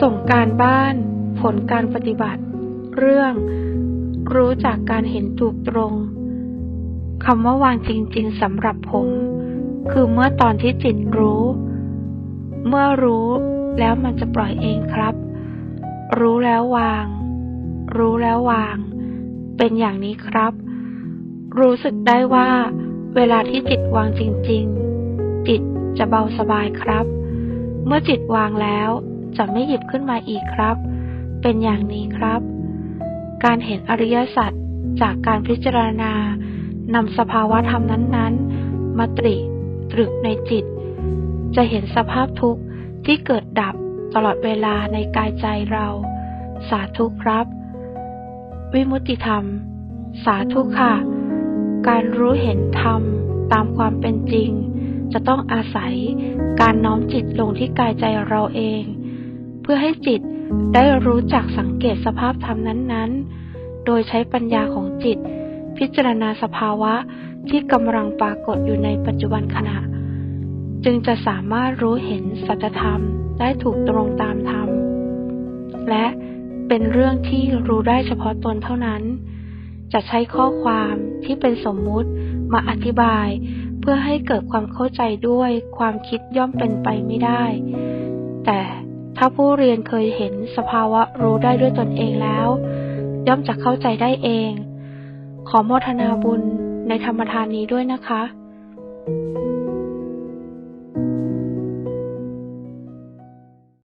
ส่งการบ้าน ผลการปฏิบัติ เรื่อง รู้จากการเห็นถูกตรงคำว่าวางจริง ๆสำหรับผม คือเมื่อตอนที่จิตรู้ เมื่อรู้แล้วมันจะปล่อยเองครับ รู้แล้ววาง รู้แล้ววาง เป็นอย่างนี้ครับ รู้สึกได้ว่า เวลาที่จิตวางจริง ๆ จิตจะเบาสบายครับ เมื่อจิตวางแล้ว จะไม่หยิบขึ้นมาอีกครับ เป็นอย่างนี้ครับ การเห็นอริยสัจจากการพิจารณานำสภาวะธรรมนั้น ๆ มาตริตรึกในจิต จะเห็นสภาพทุกข์ที่เกิดดับตลอดเวลาในกายใจเรา สาธุครับ วิมุติธรรม สาธุค่ะ การรู้เห็นธรรมตามความเป็นจริง จะต้องอาศัยการน้อมจิตลงที่กายใจเราเอง พื่อให้จิตได้รู้จักสังเกตสภาพธรรมนั้นๆ โดยใช้ปัญญาของจิต พิจารณาสภาวะที่กำลังปรากฏอยู่ในปัจจุบันขณะ จึงจะสามารถรู้เห็นสัจธรรมได้ถูกตรงตามธรรม และเป็นเรื่องที่รู้ได้เฉพาะตนเท่านั้น จะใช้ข้อความที่เป็นสมมุติมาอธิบาย เพื่อให้เกิดความเข้าใจด้วยความคิดย่อมเป็นไปไม่ได้ แต่ ถ้าผู้เรียนเคยเห็นสภาวะรู้ได้ด้วยตนเองแล้ว ย่อมจะเข้าใจได้เอง ขอโมทนาบุญในธรรมทานนี้ด้วยนะคะ